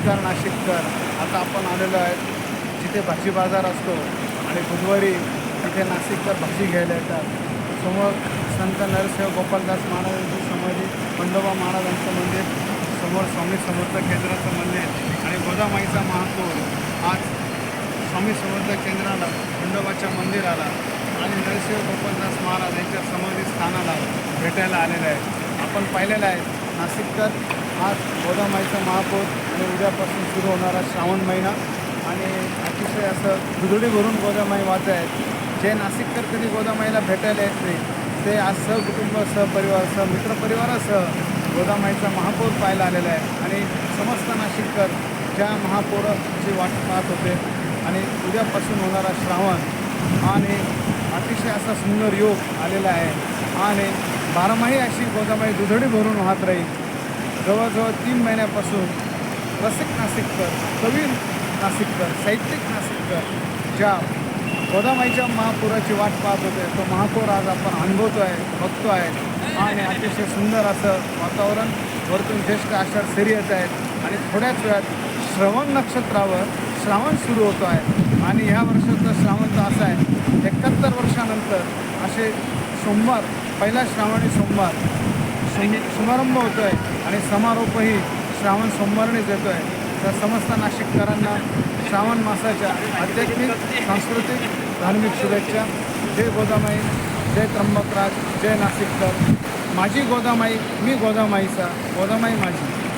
आता आपण आलेलो आहे. जिथे भाजी बाजार असतो आणि बुधवारी तिथे नाशिककर भाजी घ्यायला येतात. समोर संत नरसिंह गोपालदास महाराजांची समाधी खंडोबा महाराजांचं मंदिर समोर स्वामी समर्थ केंद्राचं मंदिर आणि गोदामाईचा महापूर. आज स्वामी समर्थ केंद्राला खंडोबाच्या मंदिराला आणि नरसिंह गोपालदास महाराज यांच्या समाधी स्थानाला भेटायला आलेलं आहे आपण पाहिलेलं आहे नाशिककर. आज गोदामाईचा महापौर आणि उद्यापासून सुरू होणारा श्रावण महिना. आणि अतिशय असं दुधडी भरून गोदामाई वाहत आहेत. जे नाशिककर कधी गोदामाईला भेटायला येत नाही ते आज सहकुटुंब सहपरिवार सह मित्रपरिवारासह गोदामाईचा महापौर पाहायला आलेला आहे आणि समस्त नाशिककर ज्या महापौराची वाट पाहत होते आणि उद्यापासून होणारा श्रावण आणि अतिशय असा सुंदर योग आलेला आहे. आणि बारामाही अशी गोदामाई दुधडी भरून वाहत राहील. जवळजवळ तीन महिन्यापासून रसिक नाशिककर कवी नाशिककर साहित्यिक नाशिककर ज्या गोदामाईच्या महापुराची वाट पाहत होते तो महापौर आज आपण अनुभवतो आहे बघतो आहे आणि अतिशय सुंदर असं वातावरण वरतून ज्येष्ठ आषाढ सरी येत आहेत आणि थोड्याच वेळात श्रवण नक्षत्रावर श्रावण सुरू होतो आहे आणि ह्या वर्षाचं श्रावण तर असं आहे एकाहत्तर वर्षानंतर असे सोमवार पहिला श्रावणी सोमवार. शुम- शुभारंभ होतो आहे आणि समारोपही श्रावण सोमवारनेच येतो आहे तर समस्त नाशिककरांना श्रावण मासाच्या आध्यात्मिक सांस्कृतिक धार्मिक शुभेच्छा. जय गोदामाई जय त्र्यंबकराज जय नाशिककर. माझी गोदामाई मी गोदामाईचा गोदामाई माझी.